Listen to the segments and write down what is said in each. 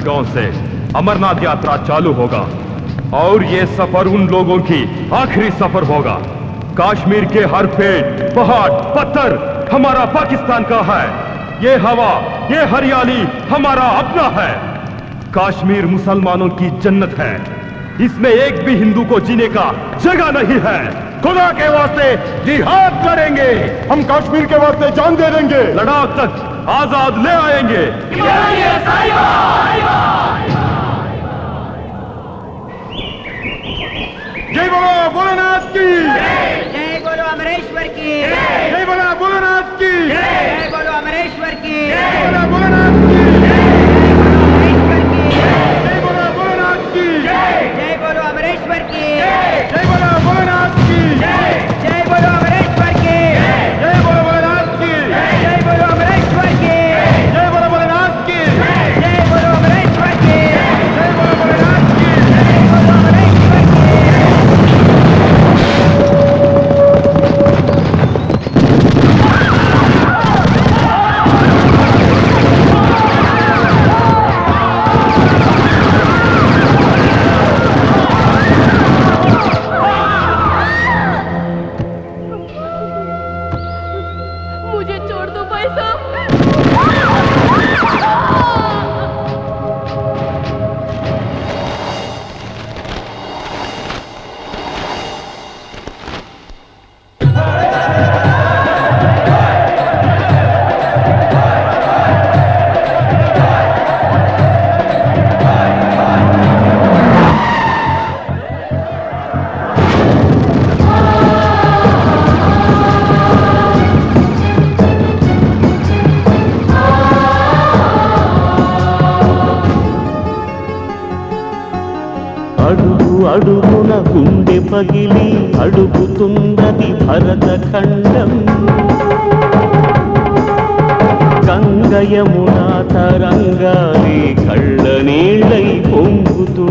पहलगांव से अमरनाथ यात्रा चालू होगा और ये सफ़र उन लोगों की आखिरी सफ़र होगा। कश्मीर के हर पेड़ पहाड़ पत्थर हमारा पाकिस्तान का है। ये हवा ये हरियाली हमारा अपना है। कश्मीर मुसलमानों की जन्नत है। इसमें एक भी हिंदू को जीने का जगह नहीं है। खुदा के वास्ते जिहाद करेंगे। हम कश्मीर के वास्ते जान दे देंगे। लद्दाख तक आज़ाद ले आएँगे। जय बोलो भोलेनाथ की। जय बोलो अमरेश्वर की। जय बोलो भोलेनाथ की। जय बोलो अमरेश्वर की। जय बोलो मुझे छोड़ दो भाई साहब। గుండె పగిలి అడుగుతున్నది భరత ఖండం గంగయమున తరంగాలి కళ్ళ నీళ్ళై పొంగుతు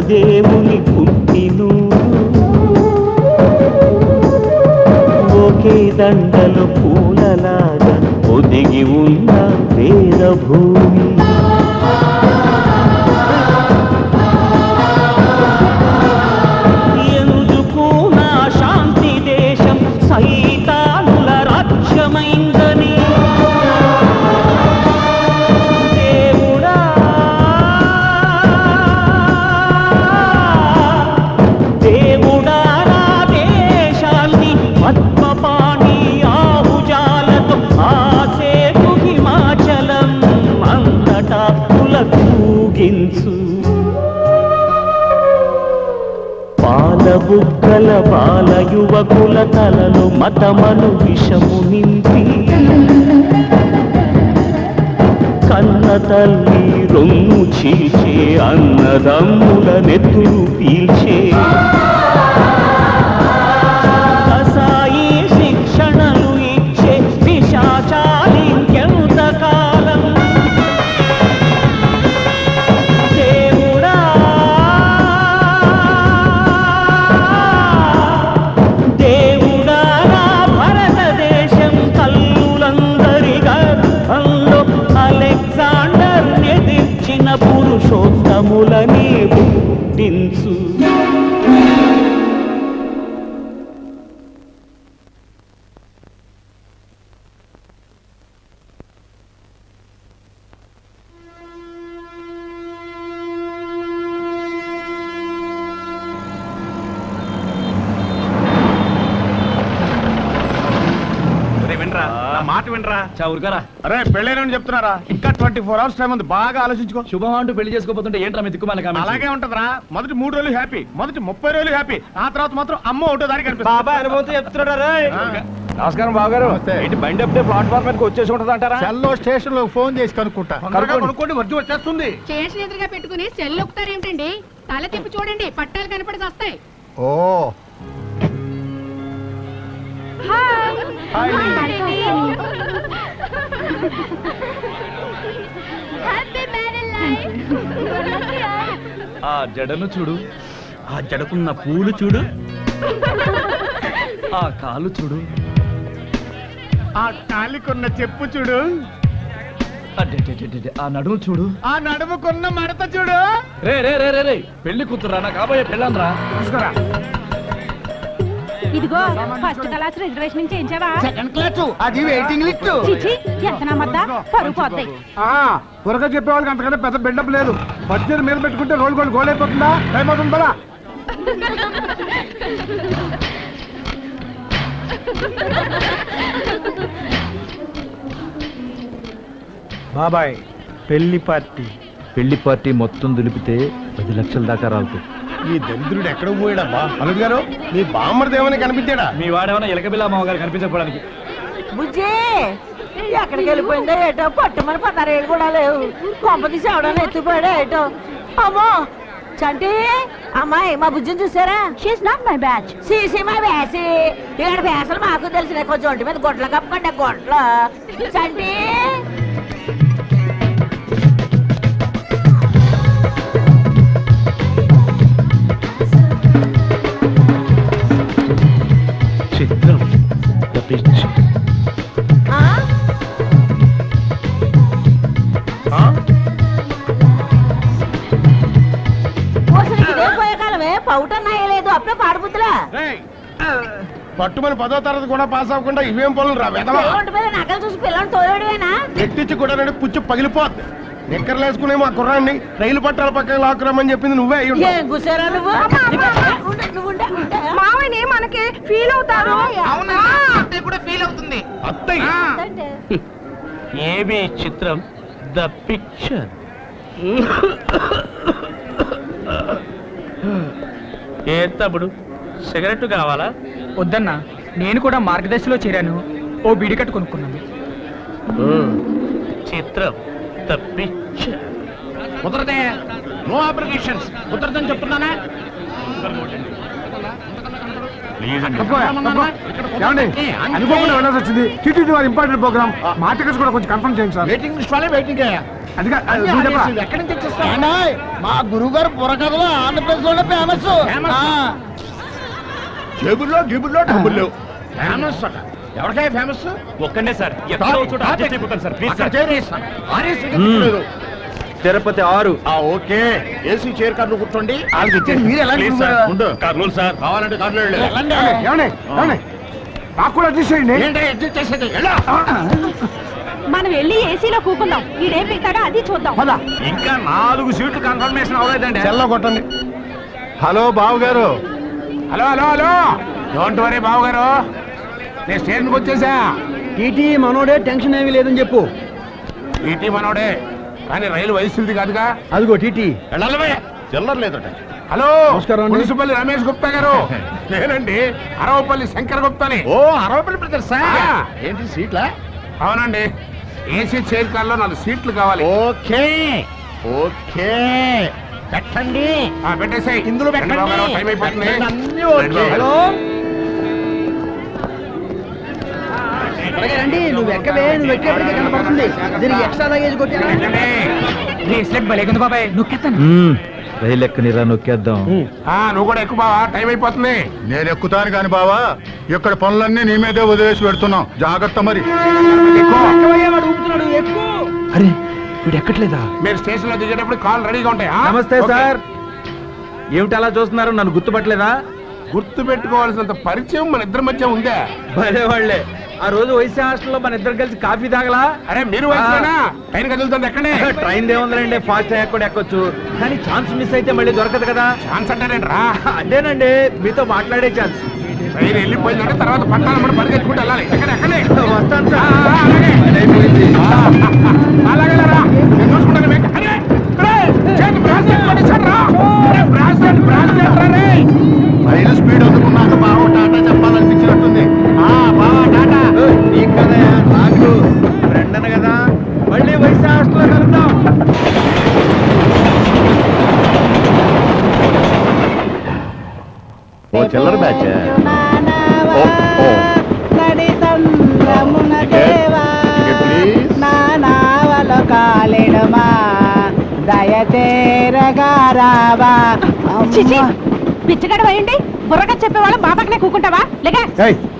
దేవుని పాలబుక్కల బాల యువకుల తలలు మతమను విషము నింపి. కన్న తల్లి రొమ్ము చీల్చే అన్నదమ్ముల నెత్తురు పీల్చే. చౌరుగారా అరే పెళ్ళైనని చెప్తున్నారా? ఇంకా ట్వంటీ ఫోర్ అవర్స్ టైం ఉంది. బాగా ఆలోచించుకో. శుభం అంటూ పెళ్ళి చేసుకోబోతుంటే ఏంట్రా మీ దిక్కుమాల? అలాగే ఉంటదిరా. మొదటి మూడు రోజులు హ్యాపీ మొదటి ముప్పై రోజులు హ్యాపీ ఆ తర్వాత మాత్రం అమ్మ ఒకటో దానికి కనిపిస్తుంది. బాబా అనుభవంతో చెప్తున్నాడా నమస్కారం బావగారు. ఏంటి బండి అప్పుడే ప్లాట్ఫామ్ మీదకి వచ్చేసి ఉంటుంది అంటారా? సెల్లో స్టేషన్లో ఫోన్ చేసి కనుక్కుంటా. కనుక్కోండి. వర్జి వచ్చేస్తుంది. స్టేషన్ ఎదురుగా పెట్టుకుని సెల్ ఒక్కుతారేమిటండి తల తిప్పి చూడండి పట్టాలు కనపడి వస్తాయి. ఓ ఆ జడను చూడు ఆ జడకున్న పూలు చూడు ఆ కాలు చూడు. ఆ కాలికున్న చెప్పు చూడు. ఆ నడుము చూడు. ఆ నడుముకున్న మడత చూడు. రే రే రే రే రే పెళ్ళి కూతురా నా కాబోయే పెళ్ళంద్రా. తీసుకురా ఇదిగో ఫస్ట్ క్లాస్ రిజర్వేషన్ చేయించావా సెకండ్ క్లాస్ అది వెయిటింగ్ లిస్ట్. చిచి ఎంత నమ్మద్దా పరుగు పోతాయి. త్వరగా చెప్పే వాళ్ళకి అంతకంటే పెద్ద బిల్డప్ లేదు. బడ్జెట్ మీద పెట్టుకుంటే రోల్ గోల్ గోల్ అయిపోతుందా? టైం అవుతుంది పదా. బాబాయ్ పెళ్ళి పార్టీ. పెళ్ళి పార్టీ మొత్తం దులిపితే పది లక్షల దాకా రాలుతుంది ఈ దరిద్రుడు ఎక్కడ పోయాడమ్మా అలుగు గారు మీ బామ్మర్ది ఏమైనా కనిపించాడా? మీ వాడేమన్నా ఎలకబిల్లా మామగారు కనిపించకపోవడానికి. బుజ్జి ఎక్కడికి వెళ్ళిపోయిందో ఏటో పట్టుమని పన్నారేళ్ళు కూడా లేవు. కొంప తీసి ఎవడన్నా ఎత్తుపోయాడో ఏటో. అమ్మో చంటి అమ్మాయి మా బుజ్జిని చూసారా? షీస్ నాట్ మై బ్యాచ్ సీసీ మా వేసి ఇక్కడ వేసలు మాకు తెలిసిన కొంచెం ఒంటి మీద గొడ్ల కప్పకండి గొడ్ల చంటి అప్పుడే పాడుబుద్దులా? పట్టుమని పదో తరగతి కూడా పాస్ అవ్వకుండా ఇవేం పనులు రా వెదవా నగలు చూసి పిల్లల్ని తోలేడువేనా? ఎట్టించి కూడా రెండు పుచ్చు పగిలిపోద్ది. నిక్కర్లు వేసుకునే మా కుర్రాన్ని రైలు పట్టాల పక్కన లాక్కురమ్మని చెప్పింది నువ్వే కూసారా నువ్వు. మావయ్యని మనకి ఫీల్ అవుతారు. అత్తయ్య అంటే ఏమి చిత్రం. The picture. ఏ తమ్ముడు? సిగరెట్ కావాలా? వద్దన్నా నేను కూడా మార్గదర్శిలో చేరాను. ఓ బిడికట్టు కొనుక్కున్నాను. చిత్రం పిక్చర్ కుదరదే. నో అప్లికేషన్స్ కుదరదని చెప్తున్నానా? అనుకోకుండా వెళ్ళాల్సి వచ్చింది. టీటీడీ వారి ఇంపార్టెంట్ ప్రోగ్రామ్. మా టికెట్స్ కూడా కొంచెం కన్ఫర్మ్ చేయండి సార్. వెయిటింగ్ లిస్ట్ వాళ్ళే వెయిటింగ్ ఎక్కడి నుంచి తెచ్చిస్తా మా గురువు గారు బుర్రకథలో ఆంధ్రప్రదేశ్లో ఫేమస్ జేబుల్లో గిబుల్లో డబ్బులు లేవు. ఫేమస్ అట. ఎవరికై ఫేమస్ ఒక్కనే సార్. ఎక్కడో చోట adjust అయిపోతాను సార్. Please sir. తిరుపతి ఆరు. ఓకే. ఏసీ చైర్ కార్లు కూర్చోండి. మీరు ఎలా సార్. ఉండు. కర్నూలు సార్. కావాలంటే కార్లు నాకు కూడా అడ్జస్ట్ చేసేది? మనం వెళ్ళి ఏసీలో కూకుందాం. ఈడేం పెట్టాడో అది చూద్దాం. ఇంకా నాలుగు సీట్లు కన్ఫర్మేషన్ అవ్వలేదండి. కొట్టండి. హలో బాబు గారు hello hello hello. Don't worry బాబు గారు నేను స్టేషన్కి వచ్చేసా. టీటీ మనోడే టెన్షన్ ఏమీ లేదని చెప్పు. ఈటీ మనోడే. కానీ రైలు వయసుది కాదుగా. అదిగో టీటీ. వెళ్ళాలి చిల్లర లేదట. హలో నమస్కారం అండి. మున్సిపల్లి రమేష్ గుప్తా గారు. నేనండి. అరవపల్లి శంకర్ గుప్తాని. ఓ అరవపల్లి బ్రదర్స్ ఏంటి సీట్లా? అవునండి. ఏసీ చైర్ కార్లో నాలుగు సీట్లు కావాలి. ఓకే. ఓకే. పెట్టండి. పెట్టేసాయి. ఇందులో పెట్టండి. టైం అయిపోతుంది. హలో. రండి నువ్వు ఎక్కవే నువ్వు ఎక్కేపటికి కనపడుతుంది. దీనికి ఎక్స్ట్రా లగేజ్ కొట్టి బాబాయ్ నొక్కేస్తాను. రైలు ఎక్కనిరా నొక్కేద్దాం. ఆ, నువ్వు కూడా ఎక్కువ బావా టైం అయిపోతుంది. నేను ఎక్కుతాను కాని బావా ఇక్కడ పనులన్నీ నీ మీదే వదిలేసి పెడుతున్నాం. జాగ్రత్త మరి. అరే వీడు ఎక్కట్లేదా? మీరు స్టేషన్లో దిగేటప్పుడు కాల్ రెడీగా ఉంటాయి? ఆ? నమస్తే. సార్. ఏమిటి అలా చూస్తున్నారు? నన్ను గుర్తుపట్టలేదా? గుర్తు పెట్టుకోవాల్సినంత పరిచయం మన ఇద్దరి మధ్య ఉందే? భలే వాళ్ళే ఆ రోజు వైసీ హాస్టల్లో మన ఇద్దరు కలిసి కాఫీ తాగలా? అరే మీరు వయసులోనా ట్రైన్ కదులుతుంది ఎక్కడే ట్రైన్ ఏముందండి ఫాస్ట్ అయ్యాక కూడా ఎక్కొచ్చు. కానీ ఛాన్స్ మిస్ అయితే మళ్ళీ దొరకదు కదా. ఛాన్స్ అంటారేంట్రా అదేనండి మీతో మాట్లాడే ఛాన్స్. ట్రైన్ వెళ్ళిపోయిందంటే తర్వాత పట్టాలు మనం పరిగెత్తుకుంటూ వెళ్ళాలి. ఎక్కడ ఎక్కడే వస్తాను సార్. అలాగే. రా. నేను చూసుకుంటాను మీకు. అరే, రే, చేతి రా. రే, రా రే. రైలు స్పీడ్ అందుకున్నాక బావ వైసా హాస్టల్లో కలుద్దాం ఓ చిల్లర బ్యాచ్. ఓ ఓ. బుర్రగా చెప్పేవాళ్ళం బాబాకినే కూకుంటావా? లేక?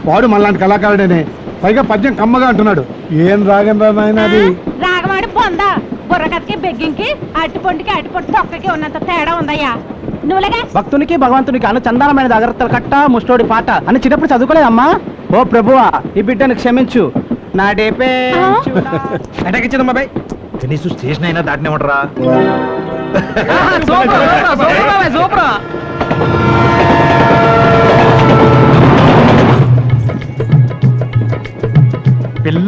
వాడు మళ్ళాంటి కళాకారుడేనే. పైగా పద్యం కమ్మగా అంటున్నాడు. ఏం రాగం రా నాయన అది? రాగమాడి పొందా బుర్రకథకి బెగ్గింకి అట్టుపొండికి అట్టుపొండి తొక్కకి ఉన్నంత తేడా ఉందయ్యా. నువ్వులేగా? భక్తునికి భగవంతునికి అన్న చందానమైన జాగ్రత్తలు కట్ట ముష్టోడి పాట. అని చిన్నప్పుడు చదువుకోలేదమ్మా? ఓ ప్రభువా ఈ బిడ్డను క్షమించు. నా డేపే అటకిచ్చింది బాబాయ్ కనీసం స్టేషన్ అయినా దాటినే ఉంటారా సూపర్.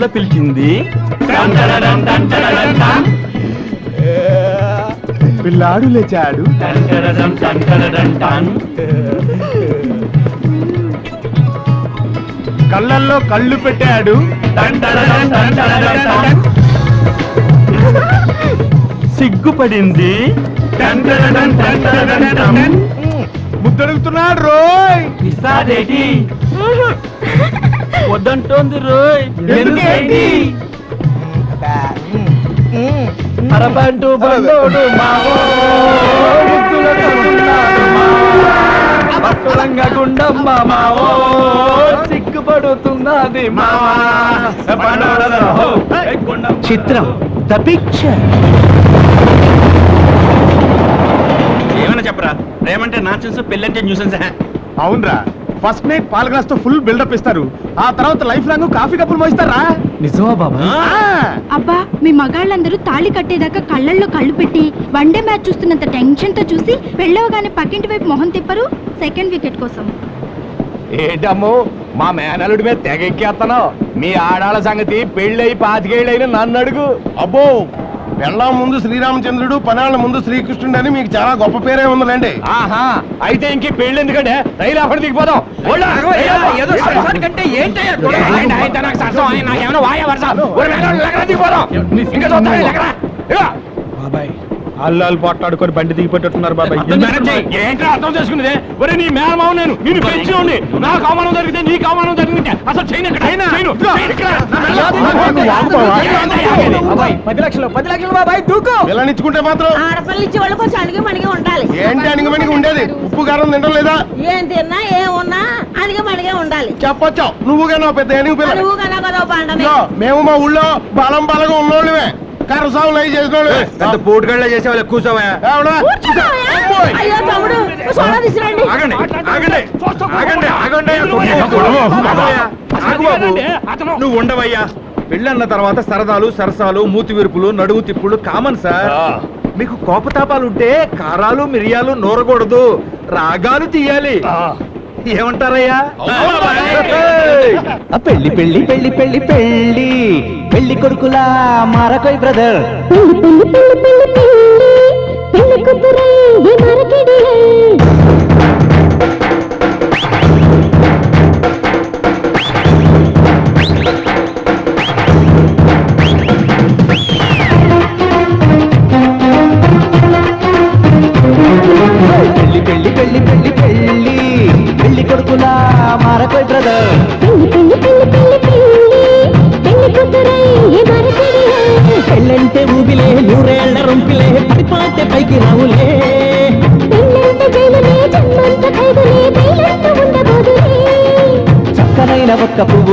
పిల్ల పిలిచింది పిల్లాడు లేచాడు కళ్ళల్లో కళ్ళు పెట్టాడు సిగ్గుపడింది ముద్దడుగుతున్నాడు రోయ్ ఇస్తాదేటి వద్దంటోంది రోయ్. ఎందుకేంటి? అరబంటు బండోడు గుండమ్మ మావో సిగ్గుపడుతున్నది చిత్రం ద పిక్చర్. ఏమన్నా చెప్పరా? ప్రేమంటే నాన్సెన్స్ పెళ్ళంటే న్యూసెన్స్. అవునరా. ఫస్ట్ నైట్ పాల గ్లాస్తో ఫుల్ బిల్డప్ ఇస్తారు. ఆ తర్వాత లైఫ్ లాంగ్ కాఫీ కప్పులు మోయిస్తారా? నిజమా బాబా? అబ్బా మీ మగాళ్ళందరూ తాళి కట్టేదాకా కళ్ళల్లో కళ్ళు పెట్టి వన్డే మ్యాచ్ చూస్తున్నంత టెన్షన్తో చూసి పెళ్ళవగానే పక్కింటి వైపు మొహం తిప్పరు సెకండ్ వికెట్ కోసం. ఏంటమ్మో మా మేనలుడి మీద తెగ ఎక్కేస్తున్నావు మీ ఆడాళ్ళ సంగతి పెళ్ళయి పాతికేళ్ళైన నన్ను అడుగు. అబ్బో! పెళ్ళాం ముందు శ్రీరామచంద్రుడు పనాళ్ళ ముందు శ్రీకృష్ణుడు అని మీకు చాలా గొప్ప పేరే ఉందండి ఆహా అయితే ఇంకే పెళ్ళి ఎందుకంటే రైలు అక్కడ దిగిపోదాం. ఓల్డా, అల్లాలు పోట్లాడుకొని బండి దిగిపెట్టున్నారు బాబాయ్. అర్థం చేసుకున్నది. ఏంట్రా అర్థం చేసుకునేది? ఒరే నీ మేనమావ నేను. నేను పెంచి ఉండి నాకు అవమానం జరిగితే నీకు అవమానం జరిగితే అసలు చేయను? పది లక్షలు పది లక్షలు బాబాయ్ దూకు. పిల్లనిచ్చుకుంటే మాత్రం. ఆడపిల్ల ఇచ్చే వాళ్ళు కొంచెం అణిగి మణిగి ఉండాలి. ఏంటి అణిగిమణిగి ఉండేది? ఉప్పు కారం తినడం లేదా? ఏం తిన్నా ఏం ఉన్నా అణిగి మణిగే ఉండాలి. చెప్పొచ్చావు. నువ్వుగా నా పెద్ద ఏనుగు పిల్ల. నువ్వు కన్నా కదా మేము మా ఊళ్ళో బలం బలంగా ఉన్నోళ్ళమే. కరసాములు అవి చేసిన పెద్ద పోటుగాళ్ళ చేసేవాళ్ళు? కూర్చోవా? కూర్చోవయ్యా. అయ్యో తమ్ముడు సోడా తీసుకురండి. ఆగండి ఆగండి ఆగండి ఆగండి ఆగు బాబు. నువ్వు ఉండవయ్యా. పెళ్ళన్న తర్వాత సరదాలు సరసాలు మూతి విరుపులు నడువు తిప్పులు కామన్ సార్. మీకు కోపతాపాలు ఉంటే కారాలు మిరియాలు నూరకూడదు. రాగాలు తీయాలి. ఏమంటారయ్యా! పెళ్ళి పెళ్ళి పెళ్ళి పెళ్ళి పెళ్ళి పెళ్ళి కొడుకులా మారకోయ్ బ్రదర్. పెళ్ళి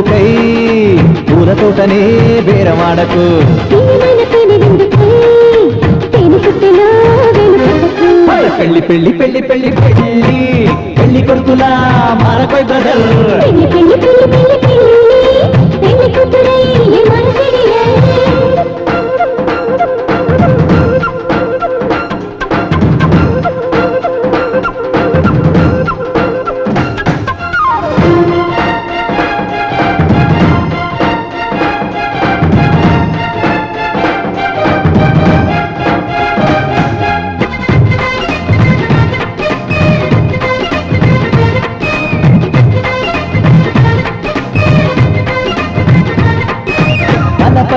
పువ్వుకై పూల తోటనే బేరమాడకు. పెళ్ళి పెళ్ళి పెళ్ళి పెళ్ళి పెళ్ళి పెళ్ళి కొడుకులా మారకోయ్ బ్రదర్.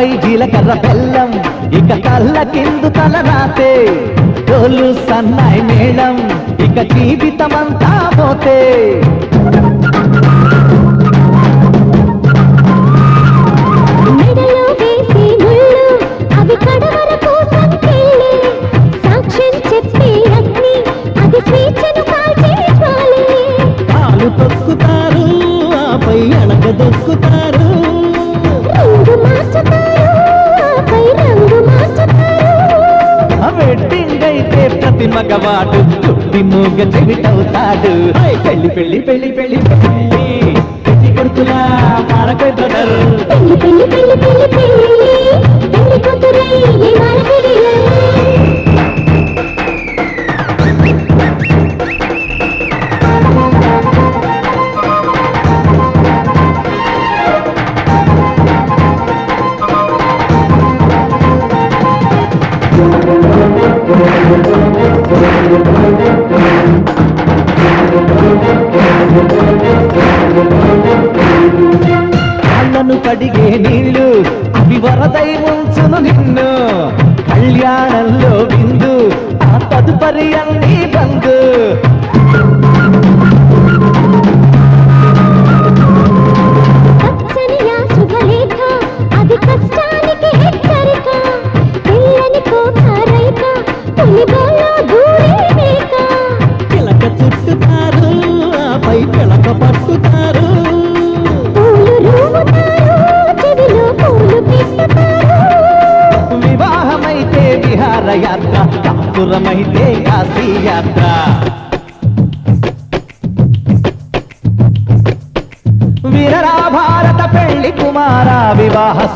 ఎర్ర బెల్లం ఇక కళ్ళ కిందు తోలు సన్నాయి మేళం ఇక జీవితమంతా పోతే. మెడలో వేసే ముళ్ళు అవి పుట్టి మగవాడు చుట్టి మూగ చెవిటవుతాడు. పెళ్ళి పెళ్ళి పెళ్ళి పెళ్ళి పెళ్ళి పెళ్ళి పెళ్ళి పెళ్ళి పెళ్ళి పెళ్ళి. 一半歌。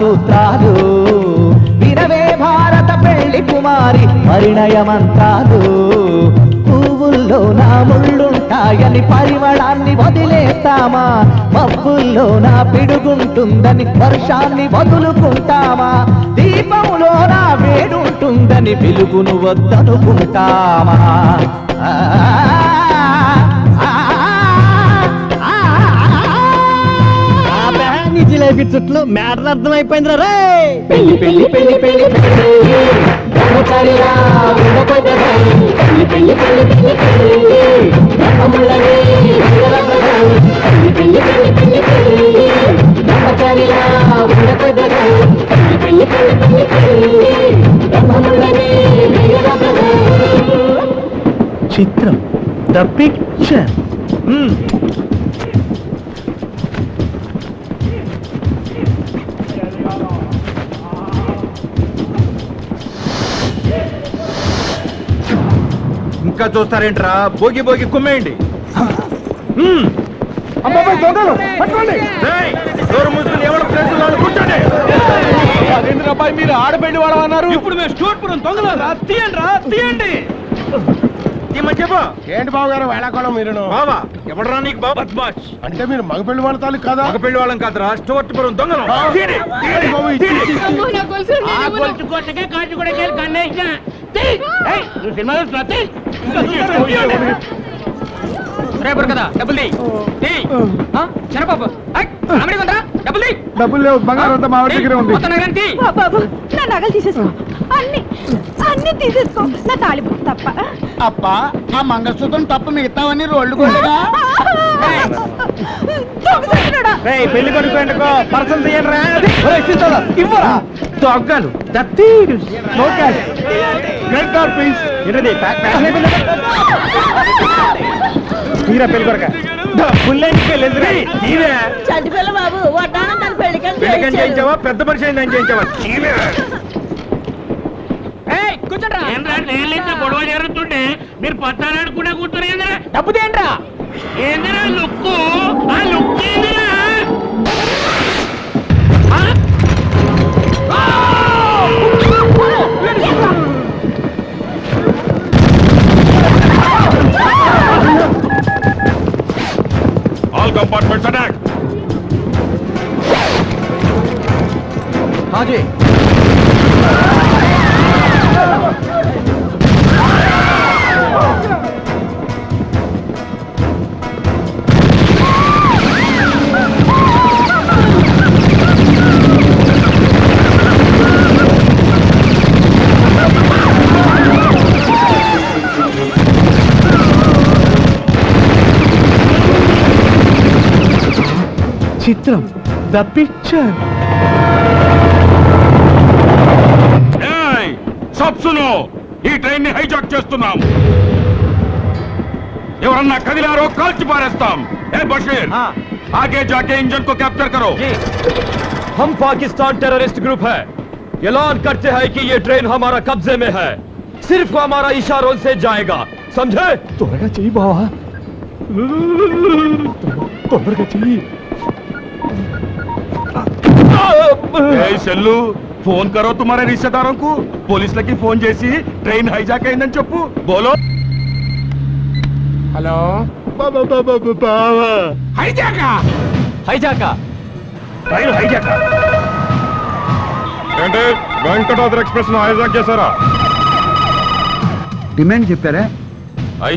సూత్రాలు. వినవే భారత పెళ్ళి కుమారి పరిణయమంతాలు పువ్వుల్లో నా ముళ్ళుంటాయని పరిమళాన్ని వదిలేస్తామా? మబ్బుల్లో నా పిడుగుంటుందని వర్షాన్ని వదులుకుంటామా? దీపంలో నా వేడుంటుందని పిలుగును వద్దనుకుంటామా? నీ జిలేబీ చుట్లు మ్యాటర్ అర్థమైపోయిందిరా రే పెళ్ళి పెళ్ళి పెళ్ళి పెళ్ళి పెళ్ళి బ్రహ్మచారిలా ఉండకొద్దరై. ఇంకా చూస్తారేంట్రా? భోగి భోగి కుమ్మేయండి. అబ్బాయి మీరు ఆడబెండి వాడు అన్నారు. ఇప్పుడు మేము స్టూర్పురం దొంగలరా తీయండి. రా తీయండి ఏంటి బాబు గారు వేళాకోళం మీరు బావా ఎవడరా నీకు బాబా బద్మాష్. అంటే మీరు మగపెళ్ళి వాళ్ళ తాలూకు కదా? మగ పెళ్ళి వాళ్ళం కాదురా దొంగలం. బాబు. ఆ గొలుసు కొట్టకే కాజు కూడా కన్నేసిన. నువ్వు సినిమా చూస్తున్నా తీ. రేపు కదా డబ్బులు తీ. తీ. ఆ? చిన్నపాప ఐ, కామెడీ ఉందా డబ్బులు తీ. డబ్బులు లేవు బంగారం అంతా మా వాడి దగ్గరే ఉంది మొత్తం నగరం తీ. బాబు నా నగలు తీసేసుకో అన్ని అన్ని తీసేసుకో. నా తప్ప. అప్ప ఆ మంగళసూత్రం తప్ప మిగతావన్నీ రోడ్లు. రేయ్, పెళ్ళి కొడుకు ఎందుకో పర్సన్ ఇవ్వరా? ఏంటది? తీరా పెళ్ళి పెళ్ళి తీరే? చంటి పిల్ల బాబు వడ్డానం తన చేయించావా? పెద్ద మనిషి అయిందని చేయించావా? తీరే? నేలైతే గొడవ జరుగుతుంటే మీరు పత్తాలాడుకునే కూర్చొని ఏంద్రా? డబ్బు తేండ్రా ఏందిరా లుక్కు? ఆ లుక్ ఏందిరా? ఆ? All compartments attack Haji. చిత్రం ద పిక్చర్ సబ్ సునో ఈ ట్రైన్ ని హైజాక్ చేస్తున్నాం ఎవరన్నా కదిలారో కాల్చి పారేస్తాం ఏ బషీర్ आगे जाके इंजन को कैप्चर करो हम पाकिस्तान टेररिस्ट ग्रुप है ऐलान करते हैं कि ये ट्रेन हमारा कब्जे में है सिर्फ हमारा इशारों से जाएगा समझे త్వరగా చెయ్యి బావా తొందరగా చెయ్యి సెల్లు ఫోన్ కరో తుమారే రిశ్తేదారోं को పోలీసులకి ఫోన్ చేసి ట్రైన్ హైజాక్ అయిందని చెప్పు. బోలో. హలో. హైజాకా? హైజాక? Train hijack. ఏంటి? వెంకటాద్రి ఎక్స్ప్రెస్ హైజాక్ చేశారా? డిమాండ్ చెప్పారా?